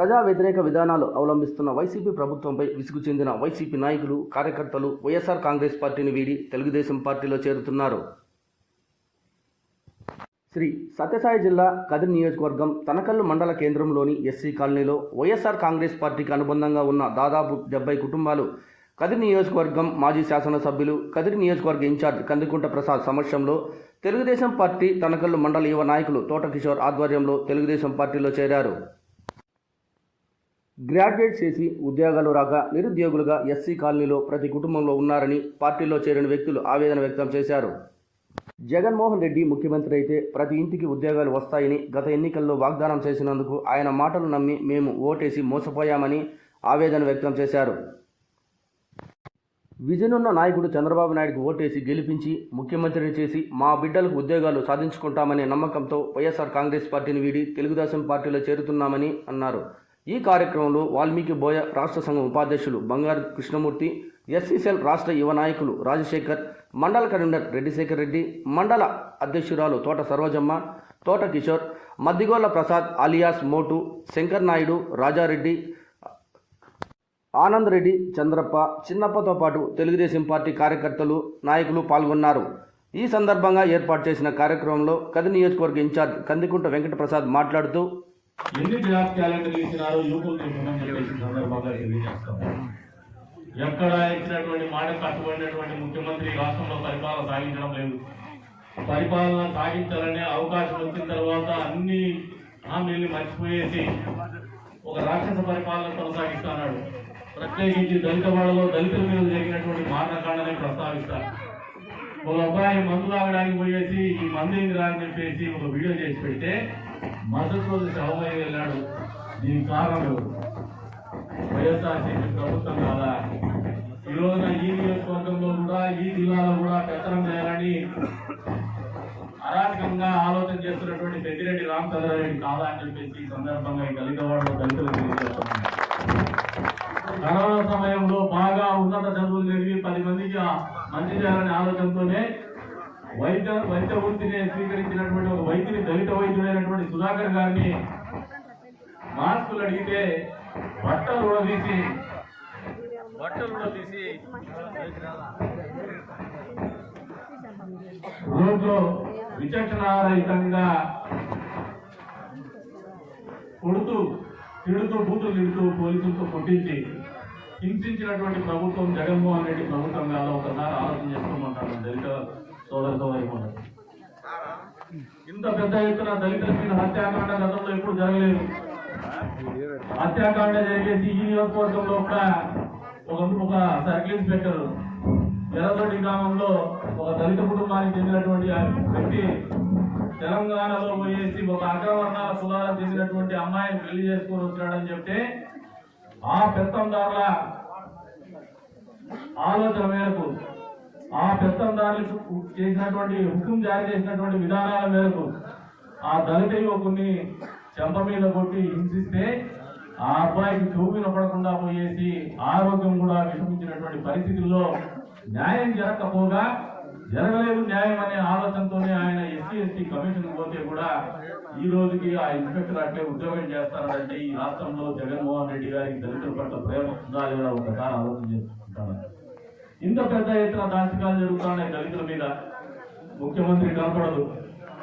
ప్రజా వ్యతిరేక విధానాలు అవలంబిస్తున్న వైసీపీ ప్రభుత్వంపై విసుగు చెందిన వైసీపీ నాయకులు కార్యకర్తలు వైఎస్ఆర్ కాంగ్రెస్ పార్టీని వీడి తెలుగుదేశం పార్టీలో చేరుతున్నారు. శ్రీ సత్యసాయి జిల్లా కదిరి నియోజకవర్గం తనకల్లు మండల కేంద్రంలోని ఎస్సీ కాలనీలో వైఎస్ఆర్ కాంగ్రెస్ పార్టీకి అనుబంధంగా ఉన్న దాదాపు డెబ్బై కుటుంబాలు కదిరి నియోజకవర్గం మాజీ శాసనసభ్యులు కదిరి నియోజకవర్గ ఇన్ఛార్జ్ కందికుంట ప్రసాద్ సమక్షంలో తెలుగుదేశం పార్టీ తనకల్లు మండల యువ నాయకులు తోట కిషోర్ ఆధ్వర్యంలో తెలుగుదేశం పార్టీలో చేరారు. గ్రాడ్యుయేట్ చేసి ఉద్యోగాలు రాక నిరుద్యోగులుగా ఎస్సీ కాలనీలో ప్రతి కుటుంబంలో ఉన్నారని పార్టీలో చేరిన వ్యక్తులు ఆవేదన వ్యక్తం చేశారు. జగన్మోహన్ రెడ్డి ముఖ్యమంత్రి అయితే ప్రతి ఇంటికి ఉద్యోగాలు వస్తాయని గత ఎన్నికల్లో వాగ్దానం చేసినందుకు ఆయన మాటలు నమ్మి మేము ఓటేసి మోసపోయామని ఆవేదన వ్యక్తం చేశారు. విజనున్న నాయకుడు చంద్రబాబు నాయుడుకు ఓటేసి గెలిపించి ముఖ్యమంత్రిని చేసి మా బిడ్డలకు ఉద్యోగాలు సాధించుకుంటామనే నమ్మకంతో వైఎస్ఆర్ కాంగ్రెస్ పార్టీని వీడి తెలుగుదేశం పార్టీలో చేరుతున్నామని అన్నారు. ఈ కార్యక్రమంలో వాల్మీకి బోయ రాష్ట్ర సంఘం ఉపాధ్యక్షులు బంగారు కృష్ణమూర్తి ఎస్సీసెల్ రాష్ట్ర యువ నాయకులు రాజశేఖర్ మండల కన్వీనర్ రెడ్డిశేఖర్ రెడ్డి మండల అధ్యక్షురాలు తోట సరోజమ్మ తోట కిషోర్ మద్దిగోళ్ళ ప్రసాద్ అలియాస్ మోటు శంకర్ నాయుడు రాజారెడ్డి ఆనంద్ రెడ్డి చంద్రప్ప చిన్నప్పతో పాటు తెలుగుదేశం పార్టీ కార్యకర్తలు నాయకులు పాల్గొన్నారు. ఈ సందర్భంగా ఏర్పాటు చేసిన కార్యక్రమంలో కది నియోజకవర్గ ఇన్ఛార్జ్ కందికుంట వెంకటప్రసాద్ మాట్లాడుతూ ఎన్ని జాబ్ క్యాలెండర్ ఇచ్చినారో యువకులు చెప్పేసి సందర్భంగా తెలియజేస్తాం. ఎక్కడ ఇచ్చినటువంటి మాట కట్టుబడినటువంటి ముఖ్యమంత్రి రాష్ట్రంలో పరిపాలన సాగించడం లేదు. పరిపాలన సాగించాలనే అవకాశం వచ్చిన తర్వాత అన్ని హామీల్ని మర్చిపోయేసి ఒక రాక్షస పరిపాలన కొనసాగిస్తున్నాడు ప్రత్యేకించి దళిత వాళ్ళలో దళితుల మీద జరిగినటువంటి మారణకాండని ప్రస్తావిస్తారు ఒక అబ్బాయి మందు తాగడానికి పోయేసి ఈ మందు ఏంది చెప్పేసి ఒక వీడియో చేసి పెడితే మద్దతు రోజు వెళ్ళాడు. దీని కారణం వైఎస్ఆర్సీపీ ప్రభుత్వం కాదా? ఈ రోజున ఈ నియోజకవర్గంలో కూడా ఈ జిల్లాలో కూడా పెత్తనం చేయాలని అరాచకంగా ఆలోచన చేస్తున్నటువంటి పెద్దిరెడ్డి రామచంద్రారెడ్డి కాదా అని చెప్పేసి ఈ సందర్భంగా ఈ దళిత వాళ్ళు దళితులు తెలియజేస్తున్నాను కరోనా సమయంలో బాగా ఉన్నత చదువులు జరిగి పది మందికి మంచి చేయాలనే ఆలోచనతోనే వైద్య వైద్య వృత్తిని స్వీకరించినటువంటి ఒక వైద్యుని దళిత వైద్యుడైనటువంటి సుధాకర్ గారిని మాస్కులు అడిగితే బట్టలు కూడా తీసి బట్టలు కూడా తీసి రోడ్లో విచక్షణారహితంగా కొడుతూ తిడుతూ బూతులు తిడుతూ పోలీసులతో కొట్టించి హింసించినటువంటి ప్రభుత్వం జగన్మోహన్ రెడ్డి ప్రభుత్వం కాదు. ఒకసారి ఆలోచన చేసుకోమంటారు దళిత సోదర ఇంత పెద్ద ఎత్తున దళితుల మీద హత్యాకాండ గతంలో ఎప్పుడు జరగలేదు. హత్యాకాండ జరిగేసి ఈ నియోజకవర్గంలో ఒక ఒక సర్కిల్ ఇన్స్పెక్టర్ ఎర్రదొడ్డి గ్రామంలో ఒక దళిత కుటుంబానికి చెందినటువంటి వ్యక్తి తెలంగాణలో పోయేసి ఒక అగ్రవర్ణాల కులాలకు చెందినటువంటి అమ్మాయిని పెళ్ళి చేసుకొని వచ్చాడని చెప్తే ఆ పెత్తందారుల ఆలోచన మేరకు ఆ పెత్తందారులు చేసినటువంటి హుకుం జారీ చేసినటువంటి విధానాల మేరకు ఆ దళిత యువకుని చెంప మీద కొట్టి హింసిస్తే ఆ అబ్బాయికి చూపిన పడకుండా పోయేసి ఆరోగ్యం కూడా విషమించినటువంటి పరిస్థితుల్లో న్యాయం జరగకపోగా జరగలేదు న్యాయం అనే ఆలోచనతోనే ఆయన ఎస్సీ ఎస్టీ కమిషన్ పోతే కూడా ఈ రోజుకి ఆ ఇన్స్పెక్టర్ అట్లే ఉద్యోగం చేస్తారంటే ఈ రాష్ట్రంలో జగన్మోహన్ రెడ్డి గారికి దళితుల పట్ల ప్రేమ ఉందా లేదా ఒకసారి ఆలోచన చేసుకుంటాను. ఇంత పెద్ద ఎత్తున దాచికాలు జరుగుతున్నాయి దళితుల మీద. ముఖ్యమంత్రి కనపడదు.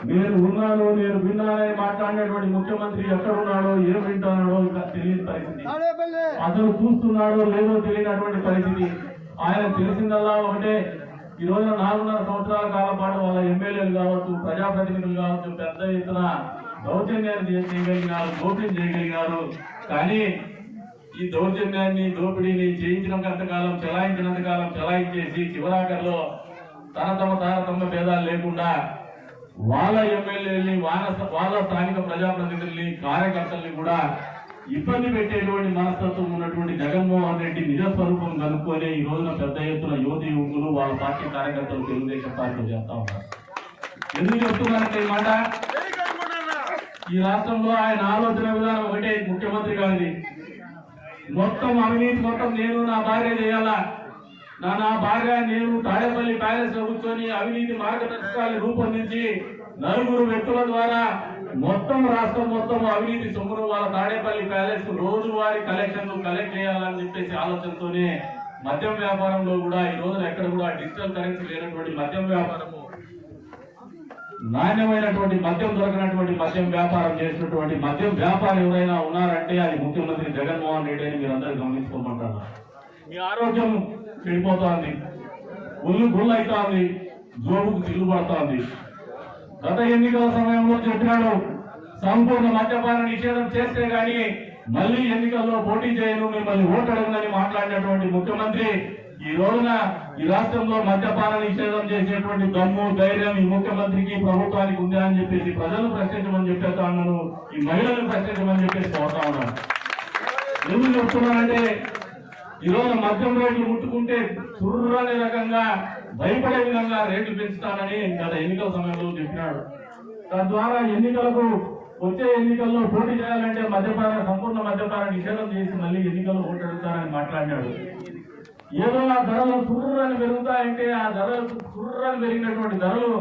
నేను ఉన్నాను నేను విన్నానని మాట్లాడినటువంటి ముఖ్యమంత్రి ఎక్కడున్నాడో ఏం వింటున్నాడో ఇంకా తెలియని పరిస్థితి. అసలు చూస్తున్నాడో లేదో తెలియనటువంటి పరిస్థితి. ఆయన తెలిసిందల్లా ఒకటే ఈ రోజున నాలుగున్నర సంవత్సరాల కాలం పాటు వాళ్ళ ఎమ్మెల్యేలు కావచ్చు ప్రజాప్రతినిధులు కావచ్చు పెద్ద ఎత్తున దౌర్జన్యాన్ని చేయగలిగినారు దోపిడీ చేయగలిగినారు. కానీ ఈ దౌర్జన్యాన్ని దోపిడీని చేయించినంత కాలం చెలాయించినంత కాలం చెలాయించేసి చివరాకర్లో తన తమ భేదాలు లేకుండా వాళ్ళ ఎమ్మెల్యేలని వాళ్ళ వాళ్ళ స్థానిక ప్రజాప్రతినిధుల్ని కార్యకర్తల్ని కూడా ఇబ్బంది పెట్టేటువంటి మనస్తత్వం ఉన్నటువంటి జగన్మోహన్ రెడ్డి నిజస్వరూపం కనుక్కొని ఈ రోజున పెద్ద ఎత్తున యువతి యువకులు వాళ్ళ పార్టీ కార్యకర్తలు తెలుగుదేశం పార్టీ చేస్తా ఉన్నారు. ఎందుకు చెప్తున్నారంటే ఈ మాట? ఈ రాష్ట్రంలో ఆయన ఆలోచన విధానం ఒకటే ముఖ్యమంత్రి గారిది. మొత్తం అవినీతి మొత్తం నేను నా భార్య చేయాలా? నా నా భార్య నేను తాడేపల్లి ప్యాలెస్లో కూర్చొని అవినీతి మార్గదర్శకాలు రూపొందించి నలుగురు వ్యక్తుల ద్వారా మొత్తం రాష్ట్రం మొత్తం అవినీతి సొమ్మును వాళ్ళ తాడేపల్లి ప్యాలెస్ రోజువారీ కలెక్షన్లు కలెక్ట్ చేయాలని చెప్పేసి ఆలోచనతోనే మద్యం వ్యాపారంలో కూడా ఈ రోజున ఎక్కడ కూడా డిజిటల్ కరెన్సీ లేనటువంటి మద్యం వ్యాపారము నాణ్యమైనటువంటి మద్యం దొరకనటువంటి మద్యం వ్యాపారం చేసినటువంటి మద్యం వ్యాపారం ఎవరైనా ఉన్నారంటే అది ముఖ్యమంత్రి జగన్మోహన్ రెడ్డి అని మీరందరూ గమనించుకోమంటారు మీ ఆరోగ్యం చెడిపోతోంది ఒళ్ళు గుళ్ళు అవుతోంది జోబుకు చిల్లు పడుతోంది గత ఎన్నికల సమయంలో చెప్పినాడు సంపూర్ణ మద్యపాన నిషేధం చేస్తే గాని మళ్ళీ ఎన్నికల్లో పోటీ చేయను మిమ్మల్ని ఓటు అడగనని మాట్లాడినటువంటి ముఖ్యమంత్రి ఈ రోజున ఈ రాష్ట్రంలో మద్యపాన నిషేధం చేసేటువంటి దమ్ము ధైర్యం ఈ ముఖ్యమంత్రికి ప్రభుత్వానికి ఉందా అని చెప్పేసి ప్రజలు ప్రశ్నించమని చెప్పేస్తా ఉన్నాను. ఈ మహిళలను ప్రశ్నించమని చెప్పేసి కోరుతా ఉన్నాను. ఎందుకు చెప్తున్నానంటే ఈ రోజు మద్యం రేట్లు ముట్టుకుంటే చుర్రనే రకంగా భయపడే విధంగా రేట్లు పెంచుతానని గత ఎన్నికల సమయంలో చెప్పినాడు. తద్వారా ఎన్నికలకు వచ్చే ఎన్నికల్లో పోటీ చేయాలంటే మద్యపాన సంపూర్ణ మద్యపాన నిషేధం చేసి మళ్ళీ ఎన్నికల్లో ఓటెడతారని మాట్లాడినాడు. ఏదో ఆ ధరలు చుర్రని పెరుగుతాయంటే ఆ ధరలు చుర్రని పెరిగినటువంటి ధరలు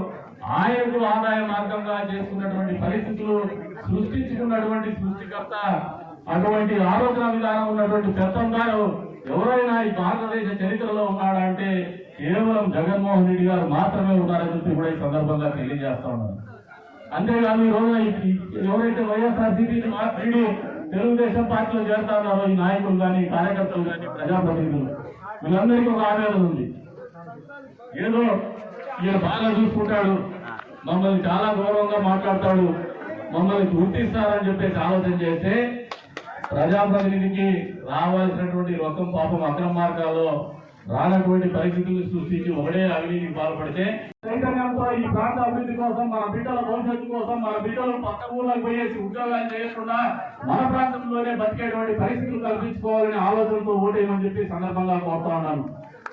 ఆయనకు ఆదాయ మార్గంగా చేసుకున్నటువంటి పరిస్థితులు సృష్టించుకున్నటువంటి సృష్టికర్త అటువంటి ఆలోచన విధానం ఉన్నటువంటి పెత్తందారు ఎవరైనా ఈ భారతదేశ చరిత్రలో ఉన్నాడా అంటే కేవలం జగన్మోహన్ రెడ్డి గారు మాత్రమే ఉన్నారని చెప్పి కూడా ఈ సందర్భంగా తెలియజేస్తా ఉన్నారు అంతేకాదు ఈ రోజున ఎవరైతే వైఎస్ఆర్ సిపిని మార్పిడి తెలుగుదేశం పార్టీలో చేరుతా ఉన్నారో ఈ నాయకులు కానీ కార్యకర్తలు కానీ ప్రజాప్రతినిధులు వీళ్ళందరికీ ఒక ఆవేదన ఉంది. ఏదో ఈయన బాగా చూసుకుంటాడు మమ్మల్ని చాలా గౌరవంగా మాట్లాడతాడు మమ్మల్ని గుర్తిస్తారని చెప్పేసి ఆలోచన చేస్తే ప్రజాప్రతినిధికి రావాల్సినటువంటి రొక్కం పాపం అక్రమ మార్గాల్లో రానటువంటి పరిస్థితులు సృష్టించి ఒకటే అవినీతికి పాల్పడితే చైతన్యంతో ఈ ప్రాంత అభివృద్ధి కోసం మన బిడ్డల భవిష్యత్తు కోసం మన బిడ్డలు పక్క ఊళ్ళకి పోయేసి ఉద్యోగాలు చేయకుండా మన ప్రాంతంలోనే బతికేటువంటి పరిస్థితులు కల్పించుకోవాలనే ఆలోచనతో ఓటేయమని చెప్పి సందర్భంగా కోరుతా ఉన్నాను.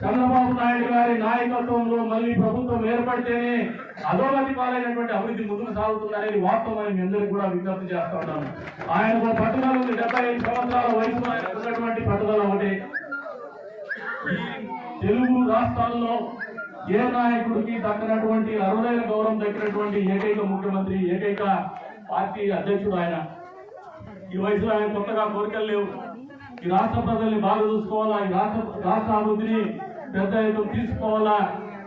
చంద్రబాబు నాయుడు గారి నాయకత్వంలో మళ్ళీ ప్రభుత్వం ఏర్పడితేనే అధోగతి పాలైనటువంటి అభివృద్ధి ముందుకు సాగుతుందనేది వాస్తవం అని అందరికీ కూడా విజ్ఞప్తి చేస్తా ఉన్నాను. ఆయనకు పట్టుదల ఉంది. డెబ్బై ఐదు సంవత్సరాల వయసు ఆయనకు ఉన్నటువంటి పట్టుదల ఒకటి. తెలుగు రాష్ట్రాల్లో ఏ నాయకుడికి దక్కినటువంటి అరుదైన గౌరవం దక్కినటువంటి ఏకైక ముఖ్యమంత్రి ఏకైక పార్టీ అధ్యక్షుడు ఆయన. ఈ వయసులో ఆయన కొత్తగా కోరికలు లేవు. ఈ రాష్ట్ర ప్రజల్ని బాగా చూసుకోవాలా? ఈ రాష్ట్ర రాష్ట్ర అభివృద్ధిని పెద్ద ఎత్తున తీసుకోవాలా?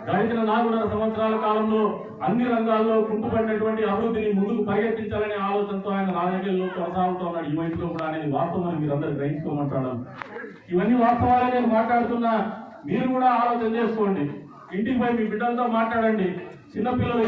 గడిచిన నాలుగున్నర సంవత్సరాల కాలంలో అన్ని రంగాల్లో కుంటుపడినటువంటి అభివృద్ధిని ముందుకు పరిగెత్తించాలనే ఆలోచనతో ఆయన రాజకీయాల్లో కొనసాగుతున్నాడు. ఈ వయసులో కూడా అనేది వాస్తవం మీరు అందరూ గ్రహించుకోమంటాడు. ఇవన్నీ వాస్తవాలే నేను మాట్లాడుతున్నా మీరు కూడా ఆలోచన చేసుకోండి. ఇంటికి పోయి మీ బిడ్డలతో మాట్లాడండి. చిన్నపిల్లలు